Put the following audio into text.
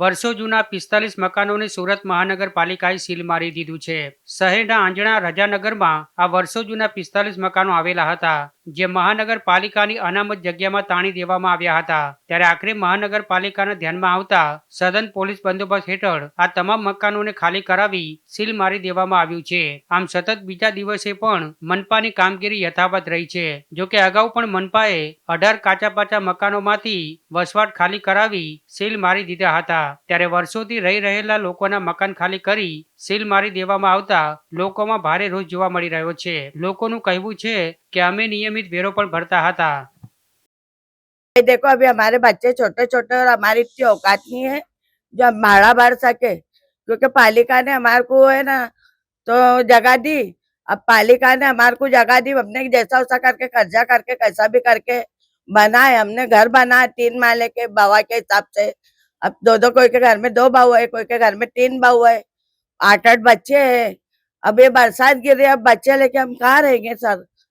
વર્ષો જૂના પિસ્તાલીસ મકાનોને સુરત મહાનગરપાલિકાએ સીલ મારી દીધું છે. શહેરના આંજણા રજાનગરમાં આ વર્ષો જૂના પિસ્તાલીસ મકાનો આવેલા હતા, જે મહાનગરપાલિકાની અનામત જગ્યામાં તાણી દેવામાં આવ્યા હતા. ત્યારે આખરે મહાનગરપાલિકાના ધ્યાનમાં આવતા સદન પોલીસ બંદોબસ્ત હેઠળ આ તમામ મકાનોને ખાલી કરાવી સીલ મારી દેવામાં આવ્યું છે. આમ સતત બીજા દિવસે પણ મનપાની કામગીરી યથાવત રહી છે. જોકે અગાઉ પણ મનપાએ અઢાર કાચા પાચા મકાનોમાંથી વસવાટ ખાલી કરાવી સીલ મારી દીધા હતા. ત્યારે વર્ષોથી રહી રહેલા લોકોના મકાન ખાલી કરી સીલ મારી દેવામાં આવતા લોકોમાં ભારે રોષ જોવા મળી રહ્યો છે લોકોનું કહેવું છે કે અમે નિયમિત વેરો પણ ભરતા હતા ये देखो अभी हमारे बच्चे छोटे छोटे और हमारी इतनी औकात नहीं है जो हम भाड़ा भर सके क्योंकि पालिका ने हमारे को है ना तो जगह दी अब पालिका ने हमारे को जगह दी हमने जैसा वैसा करके कर्जा करके कैसा भी करके बनाए हमने घर बनाए तीन माले के बवा के हिसाब से अब दो दो कोई के घर में दो बहू है कोई के घर में तीन बहू है आठ आठ बच्चे हैं अब ये बरसात गिर रही है अब बच्चे लेके हम कहाँ रहेंगे सर